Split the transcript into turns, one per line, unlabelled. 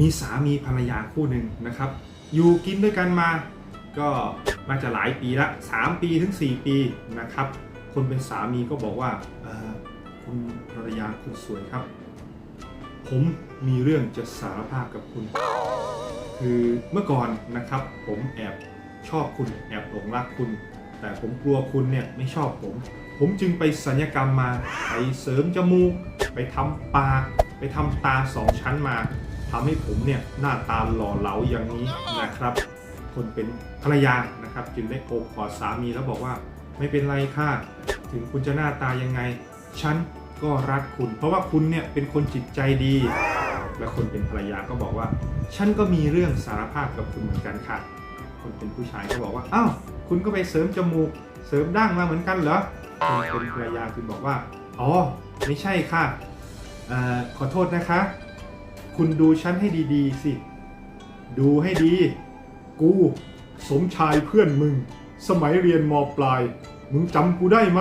มีสามีภรรยาคู่หนึ่งนะครับ อยู่กินด้วยกันมา ก็น่าจะหลายปีละ 3 ปีถึง 4 ปีนะครับ คนเป็นสามีก็บอกว่าคุณภรรยาคุณสวยครับ ผมมีเรื่องจะสารภาพกับคุณ คือเมื่อก่อนนะครับ ผมแอบชอบคุณแอบหลงรักคุณ แต่ผมกลัวคุณเนี่ยไม่ชอบผม ผมจึงไปสัญญกรรมมา ไปเสริมจมูก ไปทำปาก ไปทำตาสองชั้นมา ทำให้ผมเนี่ยหน้าตาหล่อเหลาอย่างนี้นะครับ คนเป็นภรรยานะครับ จึงได้โอบกอดสามีแล้วบอกว่า ไม่เป็นไรค่ะถึงคุณจะหน้าตายังไง ฉันก็รักคุณ เพราะว่าคุณเนี่ยเป็นคนจิตใจดี และคนเป็นภรรยาก็บอกว่า ฉันก็มีเรื่องสารภาพกับคุณเหมือนกันค่ะ คนเป็นผู้ชายก็บอกว่าอ้าวคุณก็ไปเสริมจมูก เสริมดั้งมาเหมือนกันเหรอคนเป็นภรรยาคือบอกว่า อ๋อ ไม่ใช่ค่ะออขอโทษนะคะ คุณดูฉันให้ดีๆสิ ดูให้ดี กู สมชายเพื่อนมึง สมัยเรียนมปลาย มึงจำกูได้ไหม